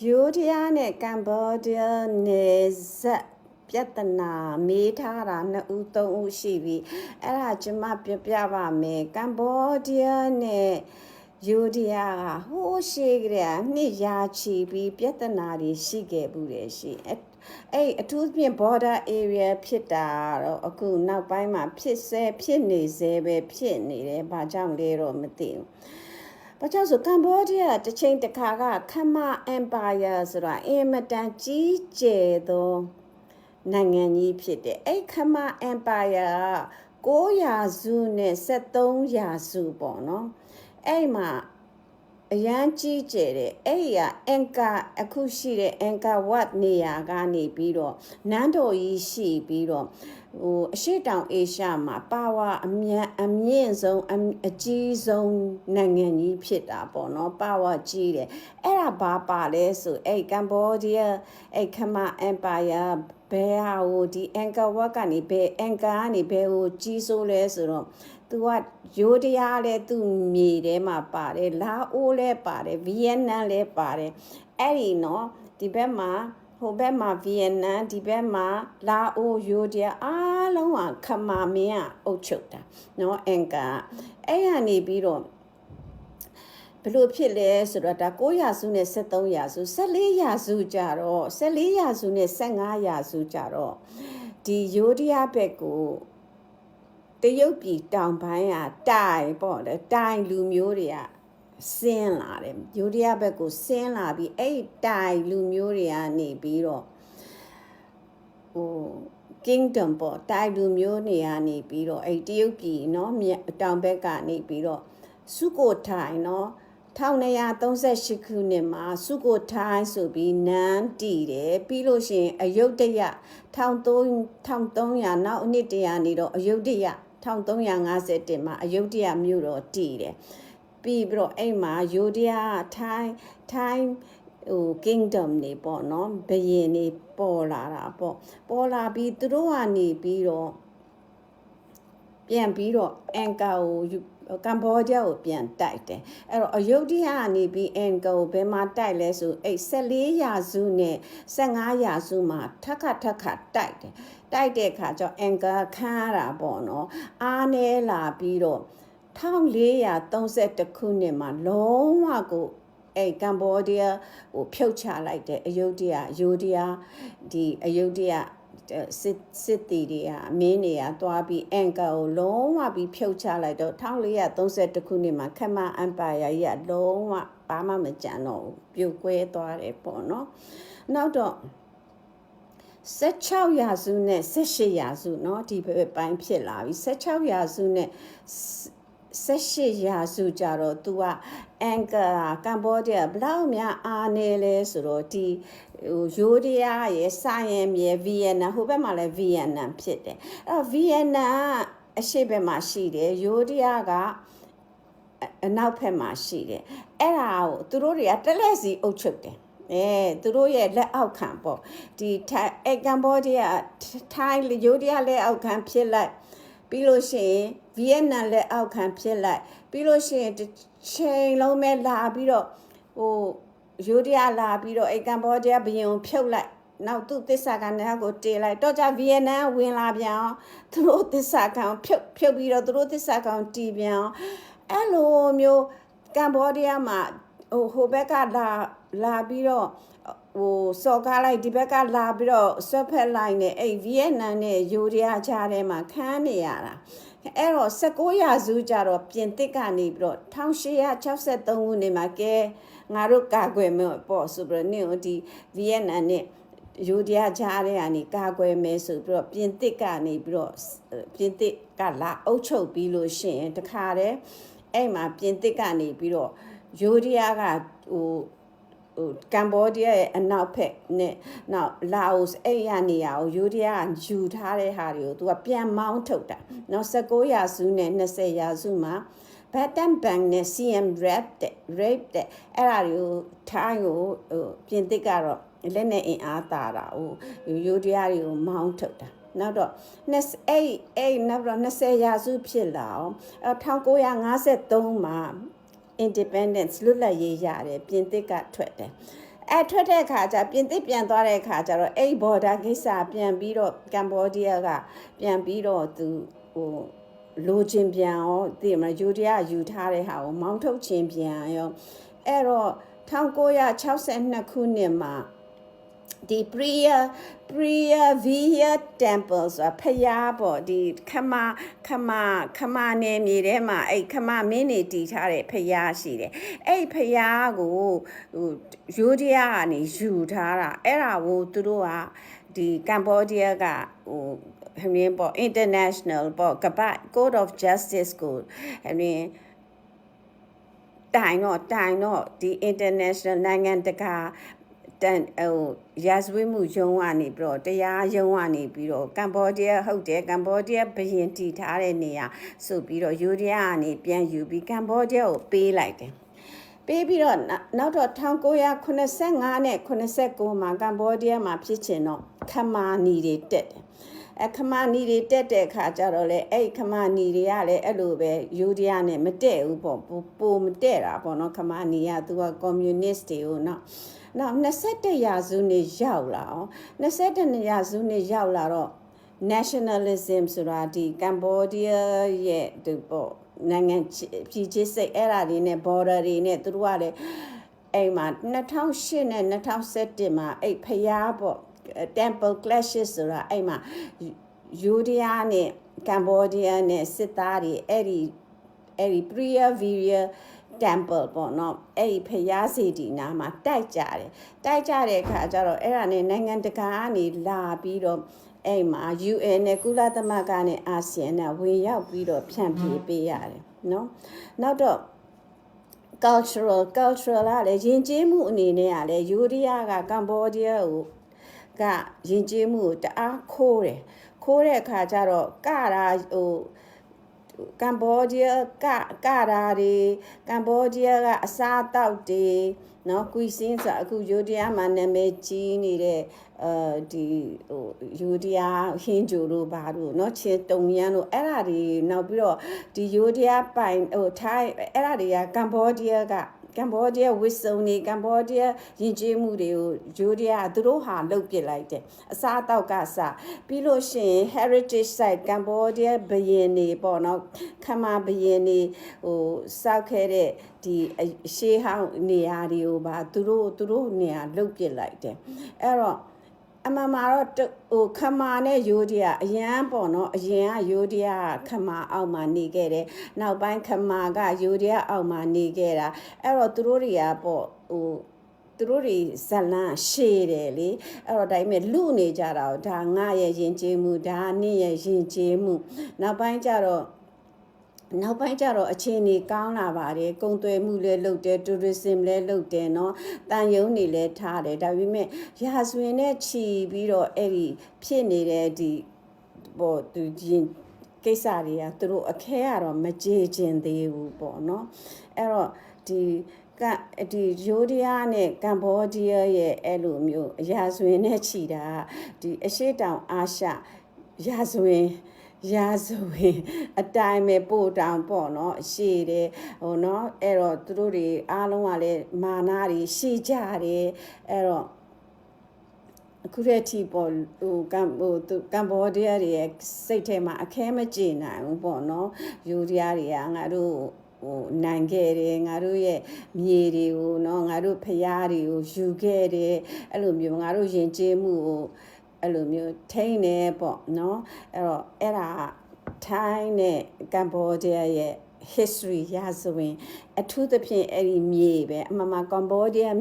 ယိုဒီးယားနဲ့ကမ်ဘောဒီးယားနယ်စပ်ပြဿနာမေးထားတာနှစ်ဦးသုံးဦးရှိပြီအဲ့ဒါကျွန်မပြပြပါမယ်ကမ်ဘောဒီးယားနဲ့ယိုဒီးယားကဟိုးရှိကြတဲ့နှစ်ရာချီပြီးပြဿနာတွေရှိခဲ့ဘူးတယ်ရှိအဲ့အဲ့အထူးသဖြင့် border area ဖြစ်တာတော့အခုနောက်ပိုင်းမှာဖြစ်ဆဲဖြစ်နေဆဲပဲဖြစ်နေတယ်ဘာကြောင့်လဲတော့မသိဘူး ဘာကြောင့်ဆိုကမ်ဘောဒီးယားတစ်ချိန်တစ်ခါကခမအမ်ပါယာဆိုတာအင်မတန်ကြီးကျယ်သောနိုင်ငံကြီးဖြစ်တယ်အဲ့ခမအမ်ပါယာက9ရာစုနဲ့73ရာစုပေါ့နော်အဲ့မှာအရန်ကြီးကျယ်တယ်အဲ့ဒီကအန်ကာအခုရှိတဲ့အန်ကာဝတ်နေရာကနေပြီးတော့နန်းတော်ကြီးရှိပြီးတော့ ဟိုအရှိတောင်အေရှားမှာပါဝါအမြတ်အမြင့်ဆုံးအအကြီးဆုံးနိုင်ငံကြီးဖြစ်တာပေါ့နော်ပါဝါကြီးတယ်အဲ့ဒါဘာပါလဲဆိုအဲ့ကမ်ဘောဒီးယားအဲ့ခမအမ်ပါယာဘယ်ဟာဟိုဒီအန်ကာဝတ်ကနေဘယ်အန်ကာကနေဘယ်ဟိုကြီးစိုးလဲဆိုတော့ तू ကရိုးတရားလဲသူ့မြေထဲမှာပါတယ်လာအိုးလဲပါတယ်ဗီယက်နမ်လဲပါတယ်အဲ့ဒီနော်ဒီဘက်မှာ ဟိုဘက်မှာဗီယက်နမ်ဒီဘက်မှာလာအိုရိုးတရားအားလုံးကခမာမင်းကအုပ်ချုပ်တာနော်အင်ကာအဲ့ရနေပြီးတော့ဘလို့ဖြစ်လဲဆိုတော့ဒါ9ရာစုနဲ့73ရာစု14ရာစုကြတော့14ရာစုနဲ့15ရာစုကြတော့ဒီယိုဒီယာဘက်ကိုတရုတ်ပြည်တောင်ပိုင်းကတိုင်ပေါ့လေတိုင်လူမျိုးတွေက ဆင်းလာတယ်ယူရီးယားဘက်ကိုဆင်းလာပြီးအဲ့ဒီတိုင်လူမျိုးတွေကနေပြီးတော့ဟို kingdom ပေါ့တိုင်လူမျိုးတွေကနေပြီးတော့အဲ့ဒီတရုတ်ပြည်เนาะမြေတောင်ဘက်ကနေပြီးတော့စုကိုထိုင်เนาะ1938ခုနှစ်မှာစုကိုထိုင်းဆိုပြီးနန်းတည်တယ်ပြီးလို့ရှိရင်အယုဒ္ဓယ1300နောက်အနှစ်တရာနေတော့အယုဒ္ဓယ1351မှာအယုဒ္ဓယမြို့တော်တည်တယ် ပြီးပြီးတော့အဲ့မှာယိုဒီယာထိုင်းထိုင်းဟို kingdom နေပေါ့နော်ဘယင်နေပေါ်လာတာပေါ့ပေါ်လာပြီးသူတို့ကနေပြီးတော့ပြန်ပြီးတော့အန်ကာကိုယူကမ်ဘောဒီးယားကိုပြန်တိုက်တယ်အဲ့တော့အယုဒ္ဓယကနေပြီးအန်ကာကိုဘယ်မှာတိုက်လဲဆိုအဲ့14ရာစုနဲ့15ရာစုမှာထက်ခါထက်ခါတိုက်တယ်တိုက်တဲ့အခါကျတော့အန်ကာခန်းရတာပေါ့နော်အားနေလာပြီးတော့ 1431ခုနှစ်မှာလုံးဝကိုအဲ့ကမ်ဘောဒီးယားဟိုဖြုတ်ချလိုက်တယ်အယုဒ္ဓယယိုဒီယာဒီအယုဒ္ဓယစစ်စစ်တီတွေကအမင်းတွေကသွားပြီးအန်ကာကိုလုံးဝပြီးဖြုတ်ချလိုက်တော့1431ခုနှစ်မှာခမအမ်ပါယာကြီးကလုံးဝဘာမှမကြံတော့ဘူးပြိုကွဲသွားတယ်ပေါ့နော်နောက်တော့16ရာစုနဲ့18ရာစုเนาะဒီဘက်ပိုင်းဖြစ်လာပြီ16ရာစုနဲ့ 18ရာစုကြတော့ तू ကအန်ကာကမ်ဘောဒီးယားဘလောက်များအားနေလဲဆိုတော့ဒီဟိုယိုဒီးယားရဲ့ဆိုင်ယမ်ရဲ့ဗီယက်နမ်ဟိုဘက်မှာလည်းဗီယက်နမ်ဖြစ်တယ်အဲ့တော့ဗီယက်နမ်အရှိဘက်မှာရှိတယ်ယိုဒီးယားကအနောက်ဘက်မှာရှိတယ်အဲ့ဒါကိုသူတို့တွေကတလက်စီအုပ်ချုပ်တယ်အဲသူတို့ရဲ့လက်အောက်ခံပေါ့ဒီအဲကမ်ဘောဒီးယားထိုင်းယိုဒီးယားလက်အောက်ခံဖြစ်လိုက်ပြီးလို့ရှိရင် ဗီယက်နမ်လက်အောက်ခံဖြစ်လိုက်ပြီးလို့ရှိရင်တစ်ချိန်လုံးပဲလာပြီးတော့ဟိုယိုဒီးယားလာပြီးတော့အဲကမ်ဘောဒီးယားဘယံဖြုတ်လိုက်နောက်သူ့သစ္စာကနာကိုတေးလိုက်တော့ကြဗီယက်နမ်ဝင်လာပြန်အောင်သူတို့သစ္စာကောင်ဖြုတ်ဖြုတ်ပြီးတော့သူတို့သစ္စာကောင်တီးပြန်အောင်အဲ့လိုမျိုးကမ်ဘောဒီးယားမှာဟိုဟိုဘက်ကလာလာပြီးတော့ဟိုစော်ကားလိုက်ဒီဘက်ကလာပြီးတော့ဆွတ်ဖက်လိုက်နေအဲ့ဗီယက်နမ်နဲ့ယိုဒီးယားကြားထဲမှာခန်းနေရတာ အဲ့တော့16ရာစုကြတော့ပြင်သစ်ကနေပြီးတော့1863ခုနှစ်မှာကဲငါတို့ကာကွယ်မယ်ပေါ့ဆိုပြီးတော့နင့်ဒီဗီယက်နမ်နဲ့ယူဒီယာကြားတဲ့ကနေကာကွယ်မယ်ဆိုပြီးတော့ပြင်သစ်ကနေပြီးတော့ပြင်သစ်ကလာအုပ်ချုပ်ပြီးလို့ရှိရင်တခါတည်းအဲ့မှာပြင်သစ်ကနေပြီးတော့ယူဒီယာကဟို ဟိုကမ်ဘောဒီးယားရဲ့အနောက်ဖက်နဲ့နောက်လာအိုအဲ့ရနေရာကိုယူဒီယာကယူထားတဲ့ဟာတွေကိုသူကပြန်မောင်းထုတ်တာနောက်19ရာစုနဲ့20ရာစုမှာ Batten Bank နဲ့ CM Rap တဲ့ Rape တဲ့အဲ့ဒါတွေကိုထိုင်းကိုဟိုပြင်သစ်ကတော့လက်နဲ့အင်အားတာတာဟိုယူဒီယာတွေကိုမောင်းထုတ်တာနောက်တော့20အဲ့အဲ့နောက်တော့20ရာစုဖြစ်လာအောင်1953မှာ independence လွတ်လပ်ရေးရတယ်ပြင်သစ်ကထွက်တယ်အဲထွက်တဲ့ခါကျပြင်သစ်ပြန်သွားတဲ့ခါကျတော့အဲ့ border ကိစ္စပြန်ပြီးတော့ကမ်ဘောဒီးယားကပြန်ပြီးတော့သူဟိုလိုချင်ပြန်ရောသိမလားယူရီးယားယူထားတဲ့ဟာကိုမောင်းထုတ်ခြင်းပြန်ရောအဲ့တော့1962ခုနှစ်မှာ ဒီ Priya Priya Via Temple ဆိုတာဖျားပေါ့ဒီခမခမခမနယ်မြေထဲမှာအဲ့ခမမင်းနေတည်ထားတဲ့ဖျားရှိတယ်အဲ့ဖျားကိုဟိုယူရီးယားကနေယူထားတာအဲ့ဒါကိုသူတို့ကဒီကမ်ဘောဒီးယားကဟိုဟင်းရင်ပေါ့ international ပေါ့ကပတ် code of justice ကိုဟင်းရင်တိုင်တော့တိုင်တော့ဒီ international နိုင်ငံတကာ တန်ဟိုရာဇဝတ်မှုရုံးကနေပြီးတော့တရားရုံးကနေပြီးတော့ကမ်ဘောဒီးယားဟုတ်တယ်ကမ်ဘောဒီးယားဘရင်တည်ထားတဲ့နေရာဆိုပြီးတော့ယူရီးယားကနေပြန်ယူပြီးကမ်ဘောဒီးယားကိုပေးလိုက်တယ်ပေးပြီးတော့နောက်နောက်တော့1985နဲ့89မှာကမ်ဘောဒီးယားမှာဖြစ်ချင်တော့ခမာနီတွေတက်တယ်အခမာနီတွေတက်တဲ့ခါကျတော့လေအဲ့ခမာနီတွေကလည်းအဲ့လိုပဲယူဒီယာနဲ့မတက်ဘူးပေါ့ပိုပိုမတက်တာပေါ့နော်ခမာနီကသူကကွန်မြူနစ်တွေကိုနော် နောက်21ရာစုနှစ်ရောက်လာအောင်21ရာစုနှစ်ရောက်လာတော့ nationalism ဆိုတာဒီကမ်ဘောဒီးယားရဲ့ဒီပေါ့နိုင်ငံပြည်ချစ်စိတ်အဲ့ဒါတွေနဲ့ border တွေနဲ့သူတို့ကလည်းအဲ့မှာ2008နဲ့2017မှာအဲ့ဖျားပေါ့ temple clashes ဆိုတာအဲ့မှာယူဒီယားနဲ့ကမ်ဘောဒီးယားနဲ့စစ်သားတွေအဲ့ဒီအဲ့ဒီ Priya Virya temple ပေါ့နော်အဲ့ဒီဖျားစီတီနာမှာတိုက်ကြတယ်တိုက်ကြတဲ့အခါကျတော့အဲ့ဒါနဲ့နိုင်ငံတကာကနေလာပြီးတော့အဲ့မှာ UN နဲ့ကုလသမဂ္ဂနဲ့အာဆီယံနဲ့ဝင်ရောက်ပြီးတော့ဖြန့်ဖြေးပေးရတယ်နော်နောက်တော့ cultural cultural ကလည်းယဉ်ကျေးမှုအနေနဲ့ကလည်းယူရီးယားကကမ်ဘောဒီးယားကိုကယဉ်ကျေးမှုကိုတအားခိုးတယ်ခိုးတဲ့အခါကျတော့ကတာဟို ကမ်ဘောဒီးယားကကတာတွေကမ်ဘောဒီးယားကအစားအသောက်တွေနော်ကွီစင်းဆိုအခုယိုဒီးယားမှာနာမည်ကြီးနေတဲ့အဲဒီဟိုယိုဒီးယားဟင်းဂျိုတို့ဘာတို့နော်ချင်းတုံရန်တို့အဲ့ဒါတွေနောက်ပြီးတော့ဒီယိုဒီးယားပိုင်ဟိုထိုင်းအဲ့ဒါတွေကကမ်ဘောဒီးယားက ကမ်ဘောဒီးယားဝစ်စုံနေကမ်ဘောဒီးယားယဉ်ကျေးမှုတွေကိုဂျိုဒီးယားသူတို့ဟာလုတ်ပစ်လိုက်တယ်အစားအသောက်ကစပြီးလို့ရှိရင် heritage site ကမ်ဘောဒီးယားဘရင်နေပေါ့နော်ခမဘရင်နေဟိုစောက်ခဲ့တဲ့ဒီရှေးဟောင်းနေရာတွေကိုပါသူတို့သူတို့နေရာလုတ်ပစ်လိုက်တယ်အဲ့တော့ အမှန်မှာတော့ဟိုခမာနဲ့ယိုဒီယာအရန်ပေါ့နော်အရင်ကယိုဒီယာခမာအောက်မှာနေခဲ့တယ်နောက်ပိုင်းခမာကယိုဒီယာအောက်မှာနေခဲ့တာအဲ့တော့သူတို့တွေကပေါ့ဟိုသူတို့တွေဇလန်းရှေးတယ်လေအဲ့တော့ဒါပေမဲ့လူနေကြတာဒါငါရဲ့ယဉ်ကျေးမှုဒါနင့်ရဲ့ယဉ်ကျေးမှုနောက်ပိုင်းကျတော့ နောက်ပိုင်းကျတော့အခြေအနေကောင်းလာပါတယ်ကုံသွဲမှုလည်းလုပ်တယ်တူရစ်မ်လည်းလုပ်တယ်เนาะတန်ယုံနေလည်းထားတယ်ဒါပေမဲ့ရာဇဝင်နဲ့ခြီးပြီးတော့အဲ့ဒီဖြစ်နေတဲ့ဒီပေါ့သူရင်ကိစ္စတွေကသူတို့အခဲကတော့မကြေကျင်သေးဘူးပေါ့เนาะအဲ့တော့ဒီကဒီယိုဒီးယားနဲ့ကမ်ဘောဒီးယားရဲ့အဲ့လိုမျိုးအရာဇဝင်နဲ့ခြီးတာဒီအရှိတောင်အာရှရာဇဝင် ရာဇဝင်အတိုင်းပဲပို့တောင်ပေါ့နော်ရှေ့တယ်ဟိုနော်အဲ့တော့သူတို့တွေအားလုံးကလည်းမာနာတွေရှေ့ကြတယ်အဲ့တော့အခုတည်းထိပေါ့ဟိုကမ်ဟိုသူကမ်ဘောဒီးယားတွေရဲ့စိတ်ထဲမှာအခဲမကြေနိုင်ဘူးပေါ့နော်ယူရီးယားတွေကငါတို့ဟိုနိုင်ခဲ့တယ်ငါတို့ရဲ့မြေတွေကိုเนาะငါတို့ဖျားတွေကိုယူခဲ့တယ်အဲ့လိုမျိုးငါတို့ယဉ်ကျေးမှုကို အဲ့လိုမျိုးထိန်းနေပေါ့နော်အဲ့တော့အဲ့ဒါထိုင်းနဲ့ကမ်ဘောဒီးယားရဲ့ history ရာဇဝင်အထူးသဖြင့်အဲ့ဒီမြေပဲအမှန်မှကမ်ဘောဒီးယား